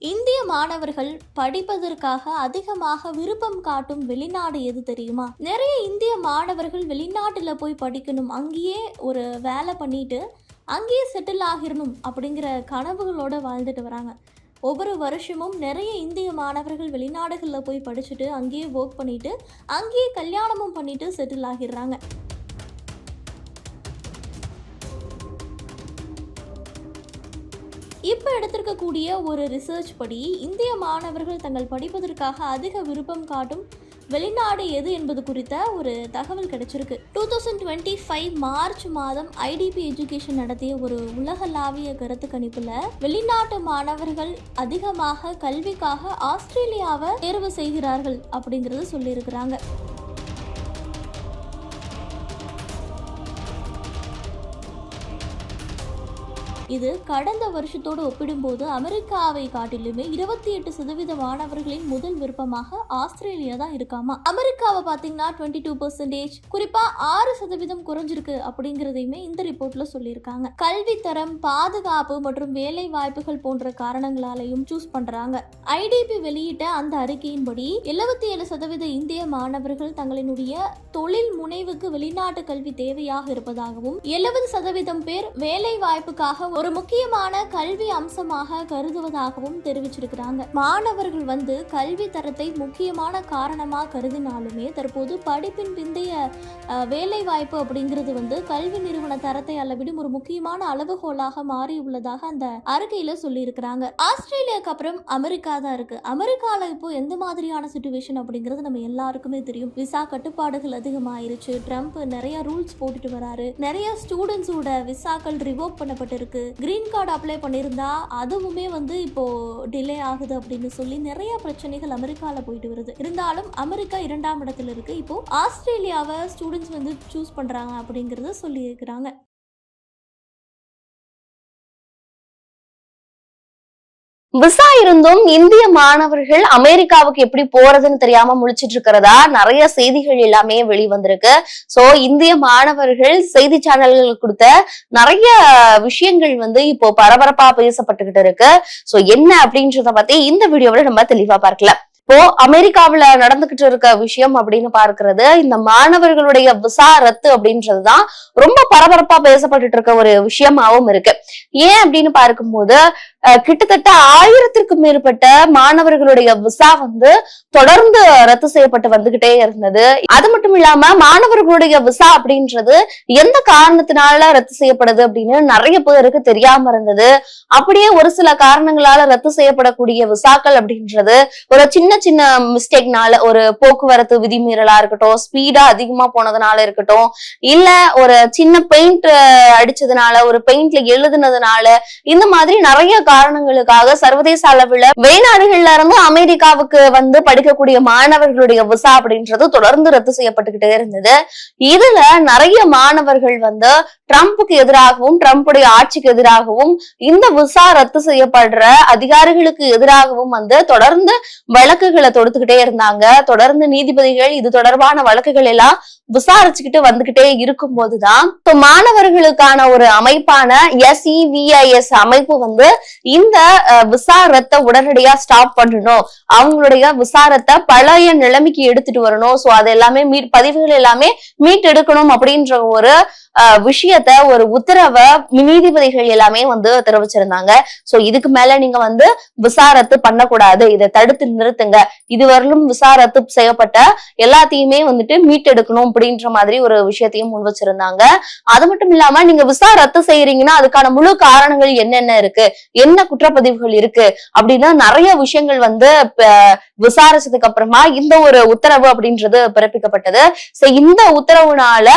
இந்திய மாணவர்கள் படிப்பதற்காக அதிகமாக விருப்பம் காட்டும் வெளிநாடு எது தெரியுமா? நிறைய இந்திய மாணவர்கள் வெளிநாட்டுல போய் படிக்கணும். அங்கேயே ஒரு வேலை பண்ணிட்டு அங்கேயே செட்டில் ஆகிடணும் அப்படிங்கிற கனவுகளோட வாழ்ந்துட்டு வராங்க. ஒவ்வொரு வருஷமும் நிறைய இந்திய மாணவர்கள் வெளிநாடுகளில் போய் படிச்சுட்டு அங்கேயே ஒர்க் பண்ணிட்டு அங்கேயே கல்யாணமும் பண்ணிட்டு செட்டில் ஆகிடுறாங்க. இப்போ எடுத்திருக்கக்கூடிய ஒரு ரிசர்ச் படி இந்திய மாணவர்கள் தங்கள் படிப்பதற்காக அதிக விருப்பம் காட்டும் வெளிநாடு எது என்பது குறித்த ஒரு தகவல் கிடைச்சிருக்கு. Two thousand twenty five March மாதம் ஐடிபி எஜுகேஷன் நடத்திய ஒரு உலகளாவிய கருத்து கணிப்பில் வெளிநாட்டு மாணவர்கள் அதிகமாக கல்விக்காக ஆஸ்திரேலியாவை தேர்வு செய்கிறார்கள் அப்படிங்கிறது சொல்லியிருக்கிறாங்க. இது கடந்த வருஷத்தோடு ஒப்பிடும்போது அமெரிக்காவை காட்டிலுமே இருபத்தி எட்டு சதவீத மாணவர்களின் முதல் விருப்பமாக ஆஸ்திரேலியா தான் இருக்காமா? அமெரிக்காவை பார்த்தீங்கன்னா டுவெண்ட்டி டூ பர்சன்டேஜ் குறிப்பா ஆறு சதவீதம் குறைஞ்சிருக்கு அப்படிங்கிறதையுமே இந்த ரிப்போர்ட்ல சொல்லியிருக்காங்க. கல்வி தரம் பாதுகாப்பு மற்றும் வேலை வாய்ப்புகள் போன்ற காரணங்களாலையும் சூஸ் பண்றாங்க. ஐடிபி வெளியிட்ட அந்த அறிக்கையின்படி எழுபத்தி ஏழு சதவீத இந்திய மாணவர்கள் தங்களினுடைய தொழில் முனைவுக்கு வெளிநாட்டு கல்வி தேவையாக இருப்பதாகவும் எழுபது சதவீதம் பேர் வேலை வாய்ப்புக்காக ஒரு முக்கியமான கல்வி அம்சமாக கருதுவதாகவும் தெரிவிச்சிருக்கிறாங்க. மாணவர்கள் வந்து கல்வி தரத்தை முக்கியமான காரணமா கருதினாலுமே தற்போது படிப்பின் பிந்தைய வேலை வாய்ப்பு அப்படிங்கிறது வந்து கல்வி நிறுவன தரத்தை அளவிடும் ஒரு முக்கியமான அளவுகோலாக மாறி உள்ளதாக அந்த அறிக்கையில சொல்லியிருக்கிறாங்க. ஆஸ்திரேலியாவுக்கு அப்புறம் அமெரிக்கா தான் இருக்கு. அமெரிக்கால இப்போ எந்த மாதிரியான சுச்சுவேஷன் அப்படிங்கிறது நம்ம எல்லாருக்குமே தெரியும். விசா கட்டுப்பாடுகள் அதிகமாயிருச்சு. ட்ரம்ப் நிறைய ரூல்ஸ் போட்டுட்டு வராரு. நிறைய ஸ்டூடெண்ட்ஸோட விசாக்கள் ரிவோக் பண்ணப்பட்டிருக்கு. கிரீன் கார்டு அப்ளை பண்ணியிருந்தா அதுவுமே வந்து இப்போ டிலே ஆகுது அப்படின்னு சொல்லி நிறைய பிரச்சனைகள் அமெரிக்கால போயிட்டு வருது. இருந்தாலும் அமெரிக்கா இரண்டாம் இடத்துல இருக்கு. இப்போ ஆஸ்திரேலியாவை ஸ்டூடெண்ட்ஸ் வந்து சூஸ் பண்றாங்க அப்படிங்கறத சொல்லியிருக்கிறாங்க. விசா இருந்தும் இந்திய மாணவர்கள் அமெரிக்காவுக்கு எப்படி போறதுன்னு தெரியாம முழிச்சிட்டு இருக்கிறதா? நிறைய செய்திகள் எல்லாமே வெளிவந்திருக்கு. சோ இந்திய மாணவர்கள் செய்தி சேனல்கள் கொடுத்த நிறைய விஷயங்கள் வந்து இப்போ பரபரப்பா பேசப்பட்டுகிட்டு இருக்கு. சோ என்ன அப்படின்றத பத்தி இந்த வீடியோவில் நம்ம தெளிவா பார்க்கலாம். இப்போ அமெரிக்காவுல நடந்துகிட்டு இருக்க விஷயம் அப்படின்னு பார்க்கிறது இந்த மாணவர்களுடைய விசா ரத்து அப்படின்றதுதான் ரொம்ப பரபரப்பா பேசப்பட்டுட்டு இருக்க ஒரு விஷயமாவும் இருக்கு. ஏன் அப்படின்னு பார்க்கும்போது கிட்டத்தட்ட ஆயிரத்திற்கும் மேற்பட்ட மாணவர்களுடைய விசா வந்து தொடர்ந்து ரத்து செய்யப்பட்டு வந்துகிட்டே இருந்தது. அது மட்டும் இல்லாம மாணவர்களுடைய விசா அப்படின்றது எந்த காரணத்தினால ரத்து செய்யப்படுது அப்படின்னு நிறைய பேருக்கு தெரியாம இருந்தது. அப்படியே ஒரு சில காரணங்களால ரத்து செய்யப்படக்கூடிய விசாக்கள் அப்படின்றது ஒரு சின்ன சின்ன மிஸ்டேக்னால ஒரு போக்குவரத்து விதிமீறலா இருக்கட்டும் ஸ்பீடா அதிகமா போனதுனால இருக்கட்டும் இல்ல ஒரு சின்ன பெயிண்ட் அடிச்சதுனால ஒரு பெயிண்ட்ல எழுதுனதுனால இந்த மாதிரி நிறைய காரணங்களுக்காக சர்வதேச அளவுல வெளிநாடுகள்ல இருந்து அமெரிக்காவுக்கு வந்து படிக்கக்கூடிய மாணவர்களுடைய விசா அப்படின்றது தொடர்ந்து ரத்து செய்யப்பட்டுக்கிட்டே இருந்தது. இதுல நிறைய மாணவர்கள் வந்து ட்ரம்ப்புக்கு எதிராகவும் ட்ரம்ப்புடைய ஆட்சிக்கு எதிராகவும் இந்த விசா ரத்து செய்யப்படுற அதிகாரிகளுக்கு எதிராகவும் வந்து தொடர்ந்து வழக்குகளை தொடுத்துக்கிட்டே இருந்தாங்க. தொடர்ந்து நீதிபதிகள் இது தொடர்பான வழக்குகள் எல்லாம் விசாரிச்சுக்கிட்டு வந்துகிட்டே இருக்கும் போதுதான் இப்போ மாணவர்களுக்கான ஒரு அமைப்பான எஸ்இவிஐஎஸ் அமைப்பு வந்து இந்த விசாரத்தை உடனடியா ஸ்டாப் பண்ணணும். அவங்களுடைய விசாரத்தை பழைய நிலைமைக்கு எடுத்துட்டு வரணும். சோ அது எல்லாமே மீட் பதிவுகள் எல்லாமே மீட்டெடுக்கணும் அப்படின்ற ஒரு விஷயத்த ஒரு உத்தரவை நீதிபதிகள் எல்லாமே வந்து தெரிவிச்சிருந்தாங்க. சோ இதுக்கு மேல நீங்க வந்து விசாரத்து பண்ணக்கூடாது. இதை தடுத்து நிறுத்துங்க. இதுவரையிலும் விசாரத்து செய்யப்பட்ட எல்லாத்தையுமே வந்துட்டு மீட்டெடுக்கணும் அப்படின்ற மாதிரி ஒரு விஷயத்தையும் முன் வச்சிருந்தாங்க. அது மட்டும் இல்லாம நீங்க விசா ரத்து செய்யறீங்கன்னா அதுக்கான முழு காரணங்கள் என்னென்ன இருக்கு? என்ன குற்றப்பதிவுகள் இருக்கு? அப்படின்னு நிறைய விஷயங்கள் வந்து விசாரிச்சதுக்கு அப்புறமா இந்த ஒரு உத்தரவு அப்படின்றது பிறப்பிக்கப்பட்டது. சோ இந்த உத்தரவுனால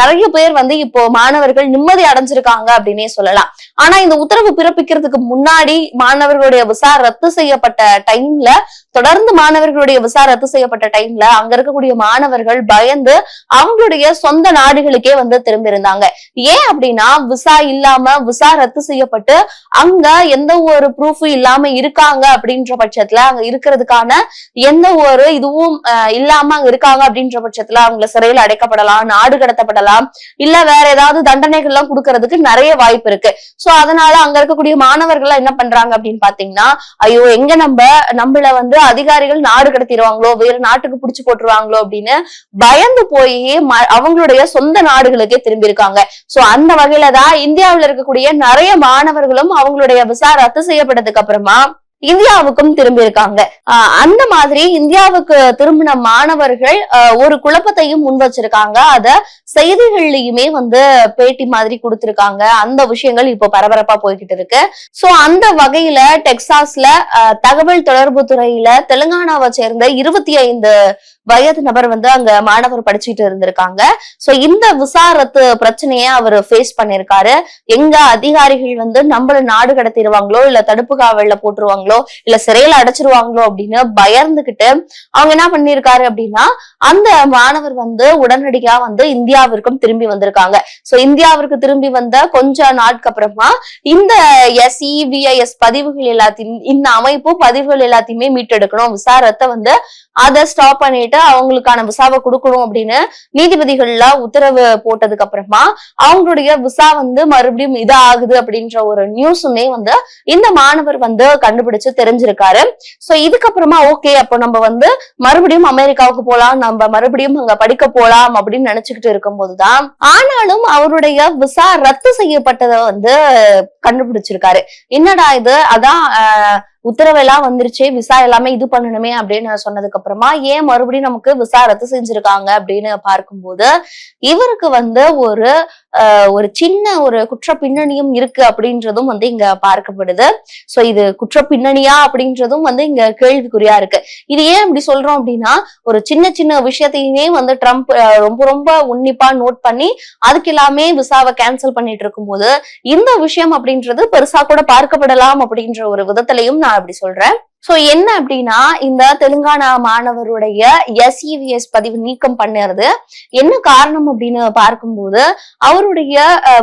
நிறைய பேர் வந்து இப்போ மாணவர்கள் நிம்மதி அடைஞ்சிருக்காங்க அப்படின்னே சொல்லலாம். ஆனா இந்த உத்தரவு பிறப்பிக்கிறதுக்கு முன்னாடி மாணவர்களுடைய விசா ரத்து செய்யப்பட்ட டைம்ல தொடர்ந்து மாணவர்களுடைய விசா ரத்து செய்யப்பட்ட டைம்ல அங்க இருக்கக்கூடிய மாணவர்கள் பய பயந்து அவங்களுடைய சொந்த நாடுகளுக்கே வந்து திரும்பி இருந்தாங்க ஏன் அப்படின்னா விசா இல்லாம விசா ரத்து செய்யப்பட்டு அங்க எந்த ஒரு ப்ரூஃபும் இல்லாம இருக்காங்க அப்படின்ற பட்சத்துல அங்க இருக்கிறதுக்கான எந்த ஒரு இதுவும் இல்லாம அங்க இருக்காங்க அப்படின்ற பட்சத்துல அவங்களை சிறையில் அடைக்கப்படலாம் நாடு கடத்தப்படலாம் இல்ல வேற ஏதாவது தண்டனைகள் எல்லாம் கொடுக்கறதுக்கு நிறைய வாய்ப்பு இருக்கு. சோ அதனால அங்க இருக்கக்கூடிய மாணவர்கள் என்ன பண்றாங்க அப்படின்னு பாத்தீங்கன்னா ஐயோ எங்க நம்ம நம்மள வந்து அதிகாரிகள் நாடு கடத்திடுவாங்களோ வேற நாட்டுக்கு புடிச்சு போட்டுருவாங்களோ அப்படின்னு பயந்து போய் அவங்களுடைய சொந்த நாடுகளுக்கே திரும்பி இருக்காங்க சோ அந்த வகையில தான் இந்தியாவுல இருக்கக்கூடிய நிறைய மாணவர்களும் அவங்களுடைய விசா ரத்து செய்யப்பட்டதுக்கு அப்புறமா இந்தியாவுக்கும் திரும்பி இருக்காங்க அந்த மாதிரி இந்தியாவுக்கு திரும்பின மாணவர்கள் ஒரு குழப்பத்தையும் முன் வச்சிருக்காங்க. அத செய்திகள்லயுமே வந்து பேட்டி மாதிரி கொடுத்திருக்காங்க. அந்த விஷயங்கள் இப்போ பரபரப்பா போய்கிட்டு இருக்கு. சோ அந்த வகையில டெக்சாஸ்ல ஆஹ் தகவல் தொடர்பு துறையில தெலுங்கானாவை சேர்ந்த இருபத்தி ஐந்து வயது நபர் வந்து அங்க மாணவர் படிச்சுட்டு இருந்திருக்காங்க. சோ இந்த விசாரத்து பிரச்சனைய அவர் ஃபேஸ் பண்ணிருக்காரு எங்க அதிகாரிகள் வந்து நம்மள நாடு கடத்திடுவாங்களோ இல்ல தடுப்பு காவல்ல போட்டுருவாங்களோ இல்ல சிறையில அடைச்சிருவாங்களோ அப்படின்னு பயந்துகிட்டு அவங்க என்ன பண்ணிருக்காரு அப்படின்னா அந்த மாணவர் வந்து உடனடியா வந்து இந்தியாவிற்கும் திரும்பி வந்திருக்காங்க. சோ இந்தியாவிற்கு திரும்பி வந்த கொஞ்ச நாட்கு அப்புறமா இந்த எஸ்இபிஐஎஸ் e, பதிவுகள் எல்லாத்தையும் இந்த அமைப்பு பதிவுகள் எல்லாத்தையுமே மீட்டெடுக்கணும். விசாரத்தை வந்து அதை ஸ்டாப் பண்ணிட்டு அவங்களுக்கான விசாவை கொடுக்கணும் அப்படின்னு நீதிபதிகள்லாம் உத்தரவு போட்டதுக்கு அப்புறமா அவங்களுடைய விசா வந்து மறுபடியும் இது ஆகுது அப்படின்ற ஒரு நியூஸுமே வந்து இந்த மாணவர் வந்து கண்டுபிடிச்சு தெரிஞ்சிருக்காரு. சோ இதுக்கப்புறமா ஓகே அப்போ நம்ம வந்து மறுபடியும் அமெரிக்காவுக்கு போலாம் நம்ம மறுபடியும் அங்க படிக்க போலாம் அப்படின்னு நினைச்சுக்கிட்டு இருக்கும் போதுதான் ஆனாலும் அவருடைய விசா ரத்து செய்யப்பட்டதை வந்து கண்டுபிடிச்சிருக்காரு. என்னடா இது? அதான் ஆஹ், உத்தரவெல்லாம் வந்துருச்சு விசா எல்லாமே இது பண்ணணுமே அப்படின்னு சொன்னதுக்கு அப்புறமா ஏன் மறுபடியும் நமக்கு விசா ரத்து செஞ்சிருக்காங்க அப்படின்னு பார்க்கும்போது இவருக்கு வந்து ஒரு ஒரு சின்ன ஒரு குற்ற பின்னணியும் இருக்கு அப்படின்றதும் வந்து இங்க பார்க்கப்படுது. சோ இது குற்ற பின்னணியா அப்படின்றதும் வந்து இங்க கேள்விக்குறியா இருக்கு. இது ஏன் இப்படி சொல்றோம் அப்படின்னா ஒரு சின்ன சின்ன விஷயத்தையுமே வந்து ட்ரம்ப் ரொம்ப ரொம்ப உன்னிப்பா நோட் பண்ணி அதுக்கு எல்லாமே விசாவை கேன்சல் பண்ணிட்டு இருக்கும்போது இந்த விஷயம் அப்படின்றது பெருசா கூட பார்க்கப்படலாம் அப்படின்ற ஒரு விதத்திலையும் நான் அப்படி சொல்றேன். சோ என்ன அப்படின்னா இந்த தெலுங்கானா மாணவருடைய எஸ்இவிஎஸ் பதிவு நீக்கம் பண்ணுறது. என்ன காரணம் அப்படின்னு பார்க்கும்போது அவருடைய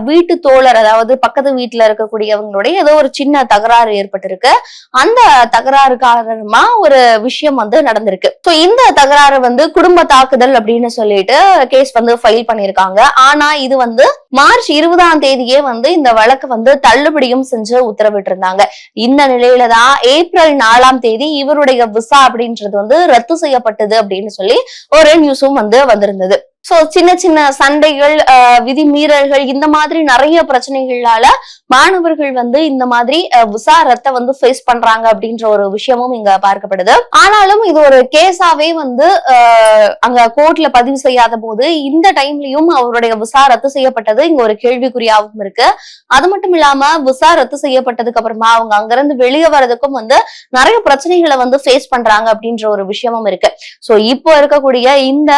வீட்டு தோழர் அதாவது பக்கத்து வீட்டுல இருக்கக்கூடியவங்களுடைய ஏதோ ஒரு சின்ன தகராறு ஏற்பட்டிருக்கு. அந்த தகராறு காரணமா ஒரு விஷயம் வந்து நடந்திருக்கு. சோ இந்த தகராறு வந்து குடும்ப தாக்குதல் அப்படின்னு சொல்லிட்டு கேஸ் வந்து ஃபைல் பண்ணிருக்காங்க ஆனா இது வந்து மார்ச் இருபதாம் தேதியே வந்து இந்த வழக்கு வந்து தள்ளுபடியும் செஞ்சு உத்தரவிட்டிருந்தாங்க. இந்த நிலையில தான் ஏப்ரல் நாலாம் தேதி இவருடைய விசா அப்படின்றது வந்து ரத்து செய்யப்பட்டது அப்படின்னு சொல்லி ஒரு நியூஸும் வந்து வந்திருந்தது. சோ சின்ன சின்ன சண்டைகள் ஆஹ் விதி மீறல்கள் இந்த மாதிரி நிறைய பிரச்சனைகளால மாணவர்கள் வந்து இந்த மாதிரி விசாரத்தை வந்து ஃபேஸ் பண்றாங்க அப்படின்ற ஒரு விஷயமும் இங்க பார்க்கப்படுது. ஆனாலும் இது ஒரு கேஸாவே வந்து ஆஹ், அங்க கோர்ட்ல பதிவு செய்யாத போது இந்த டைம்லயும் அவருடைய விசாரத்து செய்யப்பட்டது இங்க ஒரு கேள்விக்குறியாகவும் இருக்கு. அது மட்டும் இல்லாம விசாரத்து செய்யப்பட்டதுக்கு அப்புறமா அவங்க அங்கிருந்து வெளியே வர்றதுக்கும் வந்து நிறைய பிரச்சனைகளை வந்து ஃபேஸ் பண்றாங்க அப்படின்ற ஒரு விஷயமும் இருக்கு. சோ இப்போ இருக்கக்கூடிய இந்த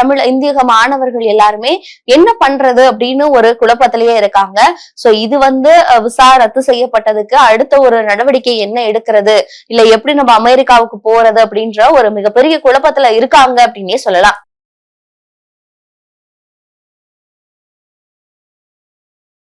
தமிழ் இந்திய மாணவர்கள் எல்லாருமே என்ன பண்றது அப்படின்னு ஒரு குழப்பத்திலேயே இருக்காங்க. சோ இது வந்து விசா ரத்து செய்யப்பட்டதுக்கு அடுத்த ஒரு நடவடிக்கை என்ன எடுக்கிறது? இல்ல எப்படி நம்ம அமெரிக்காவுக்கு போறது அப்படின்ற ஒரு மிகப்பெரிய குழப்பத்துல இருக்காங்க அப்படின்னே சொல்லலாம்.